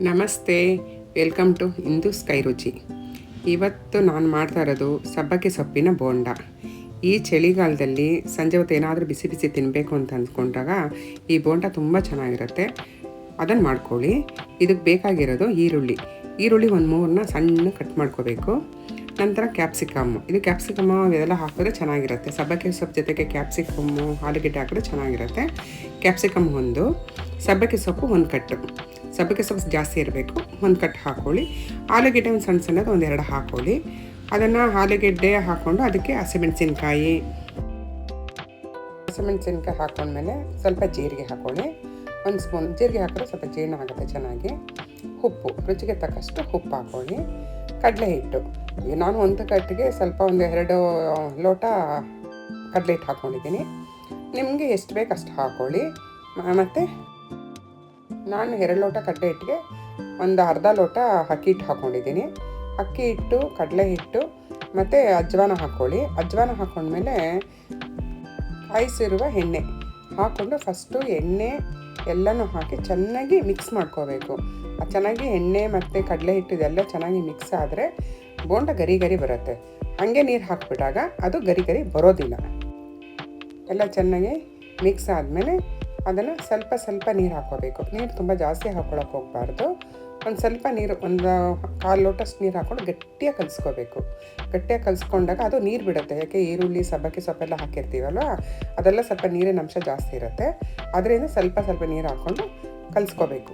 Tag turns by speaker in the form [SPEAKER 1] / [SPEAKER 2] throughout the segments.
[SPEAKER 1] ನಮಸ್ತೆ, welcome to Hindu sky ರುಚಿ. ಇವತ್ತು ನಾನು ಮಾಡ್ತಾ ಇರೋದು ಸಬ್ಬಕ್ಕೆ ಸೊಪ್ಪಿನ ಬೋಂಡ. ಈ ಚಳಿಗಾಲದಲ್ಲಿ ಸಂಜೆ ಹೊತ್ತು ಏನಾದರೂ ಬಿಸಿ ಬಿಸಿ ತಿನ್ನಬೇಕು ಅಂತ ಅಂದ್ಕೊಂಡಾಗ ಈ ಬೋಂಡ ತುಂಬ ಚೆನ್ನಾಗಿರುತ್ತೆ. ಅದನ್ನು ಮಾಡ್ಕೊಳ್ಳಿ. ಇದಕ್ಕೆ ಬೇಕಾಗಿರೋದು ಈರುಳ್ಳಿ. ಈರುಳ್ಳಿ ಒಂದು ಮೂರನ್ನ ಸಣ್ಣ ಕಟ್ ಮಾಡ್ಕೋಬೇಕು. ನಂತರ ಕ್ಯಾಪ್ಸಿಕಮ್ಮು ಇದು ಕ್ಯಾಪ್ಸಿಕಮ್ಮು ಇದೆಲ್ಲ ಹಾಕಿದ್ರೆ ಚೆನ್ನಾಗಿರುತ್ತೆ. ಸಬ್ಬಕ್ಕೆ ಸೊಪ್ಪು ಜೊತೆಗೆ ಕ್ಯಾಪ್ಸಿಕಮ್ಮು ಆಲೂಗೆಡ್ಡೆ ಹಾಕಿದ್ರೆ ಚೆನ್ನಾಗಿರುತ್ತೆ. ಕ್ಯಾಪ್ಸಿಕಮ್ ಒಂದು. ಸಬ್ಬಕ್ಕೆ ಸೊಪ್ಪು ಒಂದು ಕಟ್ಟು. ಸಬ್ಬಕ್ಕೆ ಸೊಪ್ಪು ಜಾಸ್ತಿ ಇರಬೇಕು. ಒಂದು ಕಟ್ ಹಾಕ್ಕೊಳ್ಳಿ ಆಲೂಗೆಡ್ಡೆ ಒಂದು ಸಣ್ಣ ಸಣ್ಣದು ಎರಡು ಹಾಕ್ಕೊಳ್ಳಿ ಅದನ್ನು ಆಲೂಗೆಡ್ಡೆ ಹಾಕ್ಕೊಂಡು ಅದಕ್ಕೆ ಹಸಿಮೆಣಸಿನ್ಕಾಯಿ ಹಸಿಮೆಣಸಿನ್ಕಾಯಿ ಹಾಕೊಂಡ್ಮೇಲೆ ಸ್ವಲ್ಪ ಜೀರಿಗೆ ಹಾಕ್ಕೊಳ್ಳಿ ಒಂದು ಸ್ಪೂನ್, ಜೀರಿಗೆ ಹಾಕಿದ್ರೆ ಸ್ವಲ್ಪ ಜೀರ್ಣ ಆಗುತ್ತೆ ಚೆನ್ನಾಗಿ. ಉಪ್ಪು, ರುಚಿಗೆ ತಕ್ಕಷ್ಟು ಉಪ್ಪು ಹಾಕ್ಕೊಳ್ಳಿ ಕಡಲೆ ಹಿಟ್ಟು. ನಾನು ಒಂದು ಕಟ್ಟಿಗೆ ಸ್ವಲ್ಪ ಒಂದು ಎರಡು ಲೋಟ ಕಡಲೆ ಹಿಟ್ಟು ಹಾಕ್ಕೊಂಡಿದ್ದೀನಿ ನಿಮಗೆ ಎಷ್ಟು ಬೇಕು ಅಷ್ಟು ಹಾಕ್ಕೊಳ್ಳಿ ಮತ್ತು ನಾನು ಎರಡು ಲೋಟ ಕಡಲೆ ಹಿಟ್ಟಿಗೆ ಒಂದು ಅರ್ಧ ಲೋಟ ಅಕ್ಕಿ ಹಿಟ್ಟು ಹಾಕ್ಕೊಂಡಿದ್ದೀನಿ. ಅಕ್ಕಿ ಹಿಟ್ಟು, ಕಡಲೆ ಹಿಟ್ಟು ಮತ್ತು ಅಜ್ವಾನ ಹಾಕ್ಕೊಳ್ಳಿ. ಅಜ್ವಾನ ಹಾಕ್ಕೊಂಡ್ಮೇಲೆ ಕಾಯಿಸಿರುವ ಎಣ್ಣೆ ಹಾಕ್ಕೊಂಡು ಫಸ್ಟು ಎಣ್ಣೆ ಎಲ್ಲನೂ ಹಾಕಿ ಚೆನ್ನಾಗಿ ಮಿಕ್ಸ್ ಮಾಡ್ಕೋಬೇಕು. ಚೆನ್ನಾಗಿ ಎಣ್ಣೆ ಮತ್ತು ಕಡಲೆ ಹಿಟ್ಟು ಇದೆಲ್ಲ ಚೆನ್ನಾಗಿ ಮಿಕ್ಸ್ ಆದರೆ ಬೋಂಡ ಗರಿ ಗರಿ ಬರುತ್ತೆ. ಹಾಗೆ ನೀರು ಹಾಕ್ಬಿಟ್ಟಾಗ ಅದು ಗರಿ ಗರಿ ಬರೋದಿಲ್ಲ. ಎಲ್ಲ ಚೆನ್ನಾಗಿ ಮಿಕ್ಸ್ ಆದಮೇಲೆ ಅದನ್ನು ಸ್ವಲ್ಪ ಸ್ವಲ್ಪ ನೀರು ಹಾಕ್ಕೋಬೇಕು. ನೀರು ತುಂಬ ಜಾಸ್ತಿ ಹಾಕ್ಕೊಳಕ್ಕೆ ಹೋಗಬಾರ್ದು. ಒಂದು ಸ್ವಲ್ಪ ನೀರು, ಒಂದು ಕಾಲು ಲೋಟಷ್ಟು ನೀರು ಹಾಕ್ಕೊಂಡು ಗಟ್ಟಿಯಾಗಿ ಕಲಿಸ್ಕೋಬೇಕು. ಗಟ್ಟಿಯಾಗಿ ಕಲಿಸ್ಕೊಂಡಾಗ ಅದು ನೀರು ಬಿಡುತ್ತೆ. ಯಾಕೆ ಈರುಳ್ಳಿ, ಸಬ್ಬಕ್ಕಿ ಸೊಪ್ಪೆಲ್ಲ ಹಾಕಿರ್ತೀವಲ್ವ, ಅದೆಲ್ಲ ಸ್ವಲ್ಪ ನೀರಿನ ಅಂಶ ಜಾಸ್ತಿ ಇರುತ್ತೆ. ಅದರಿಂದ ಸ್ವಲ್ಪ ಸ್ವಲ್ಪ ನೀರು ಹಾಕ್ಕೊಂಡು ಕಲಿಸ್ಕೋಬೇಕು.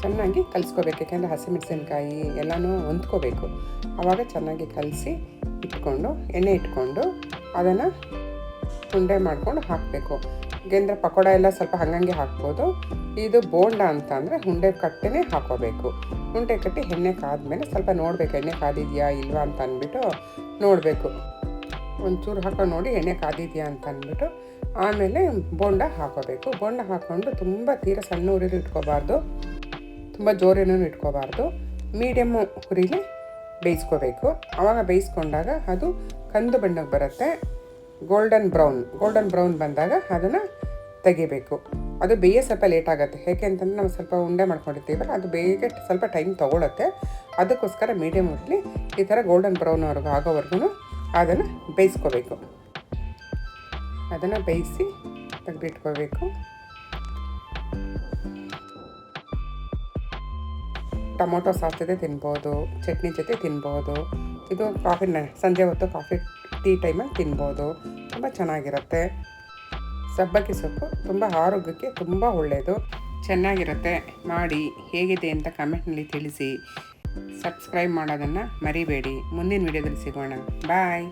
[SPEAKER 1] ಚೆನ್ನಾಗಿ ಕಲಿಸ್ಕೋಬೇಕು. ಯಾಕೆಂದರೆ ಹಸಿಮೆಣಸಿನ್ಕಾಯಿ ಎಲ್ಲನೂ ಹೊಂದ್ಕೋಬೇಕು. ಆವಾಗ ಚೆನ್ನಾಗಿ ಕಲಸಿ ಇಟ್ಕೊಂಡು, ಎಣ್ಣೆ ಇಟ್ಕೊಂಡು ಅದನ್ನು ಉಂಡೆ ಮಾಡಿಕೊಂಡು ಹಾಕಬೇಕು. ಗೆಂದ್ರೆ ಪಕೋಡ ಎಲ್ಲ ಸ್ವಲ್ಪ ಹಂಗಂಗೆ ಹಾಕ್ಬೋದು. ಇದು ಬೋಂಡ ಅಂತ ಅಂದರೆ ಹುಂಡೆ ಕಟ್ಟೆನೇ ಹಾಕೋಬೇಕು. ಹುಂಡೆ ಕಟ್ಟಿ ಎಣ್ಣೆ ಕಾದ್ಮೇಲೆ ಸ್ವಲ್ಪ ನೋಡಬೇಕು, ಎಣ್ಣೆ ಕಾದಿದೆಯಾ ಇಲ್ವಾ ಅಂತ ಅಂದ್ಬಿಟ್ಟು ನೋಡಬೇಕು. ಒಂಚೂರು ಹಾಕೊಂಡು ನೋಡಿ ಎಣ್ಣೆ ಕಾದಿದೆಯಾ ಅಂತ ಅಂದ್ಬಿಟ್ಟು ಆಮೇಲೆ ಬೋಂಡ ಹಾಕೋಬೇಕು. ಬೋಂಡ ಹಾಕ್ಕೊಂಡು ತುಂಬ ತೀರ ಸಣ್ಣ ಉರಿಲಿ ಇಟ್ಕೋಬಾರ್ದು. ತುಂಬ ಜೋರೇನೂ ಇಟ್ಕೋಬಾರ್ದು. ಮೀಡಿಯಮ್ಮು ಹುರಿಲಿ ಬೇಯಿಸ್ಕೋಬೇಕು. ಆವಾಗ ಬೇಯಿಸ್ಕೊಂಡಾಗ ಅದು ಕಂದು ಬಣ್ಣಕ್ಕೆ ಬರುತ್ತೆ. ಗೋಲ್ಡನ್ ಬ್ರೌನ್ ಗೋಲ್ಡನ್ ಬ್ರೌನ್ ಬಂದಾಗ ಅದನ್ನು ತೆಗಿಬೇಕು. ಅದು ಬೇಯೋ ಸ್ವಲ್ಪ ಲೇಟ್ ಆಗುತ್ತೆ. ಯಾಕೆ ಅಂತಂದರೆ ನಾವು ಸ್ವಲ್ಪ ಉಂಡೆ ಮಾಡ್ಕೊಂಡಿರ್ತೀವಲ್ಲ, ಅದು ಬೇಗ ಸ್ವಲ್ಪ ಟೈಮ್ ತೊಗೊಳುತ್ತೆ. ಅದಕ್ಕೋಸ್ಕರ ಮೀಡಿಯಮ್ ಉರ್ಲಿ ಈ ಥರ ಗೋಲ್ಡನ್ ಬ್ರೌನ್ ಅವ್ರಿಗೆ ಆಗೋವರೆಗೂ ಅದನ್ನು ಬೇಯಿಸ್ಕೋಬೇಕು. ಅದನ್ನು ಬೇಯಿಸಿ ತೆಗೆದಿಟ್ಕೋಬೇಕು. ಟೊಮೊಟೊ ಸಾಸ್ ಜೊತೆ ತಿನ್ಬೋದು, ಚಟ್ನಿ ಜೊತೆ ತಿನ್ಬೋದು. ಇದು ಕಾಫಿ ಸಂಜೆ ಹೊತ್ತು ಕಾಫಿ ಟೀ ಟೈಮಲ್ಲಿ ತಿನ್ಬೋದು. ತುಂಬ ಚೆನ್ನಾಗಿರುತ್ತೆ. ಸಬ್ಬಕ್ಕಿ ಸೊಪ್ಪು ತುಂಬ ಆರೋಗ್ಯಕ್ಕೆ ತುಂಬ ಒಳ್ಳೆಯದು ಚೆನ್ನಾಗಿರುತ್ತೆ. ಮಾಡಿ ಹೇಗಿದೆ ಅಂತ ಕಮೆಂಟ್ನಲ್ಲಿ ತಿಳಿಸಿ. ಸಬ್ಸ್ಕ್ರೈಬ್ ಮಾಡೋದನ್ನು ಮರಿಬೇಡಿ. ಮುಂದಿನ ವಿಡಿಯೋದಲ್ಲಿ ಸಿಗೋಣ. ಬಾಯ್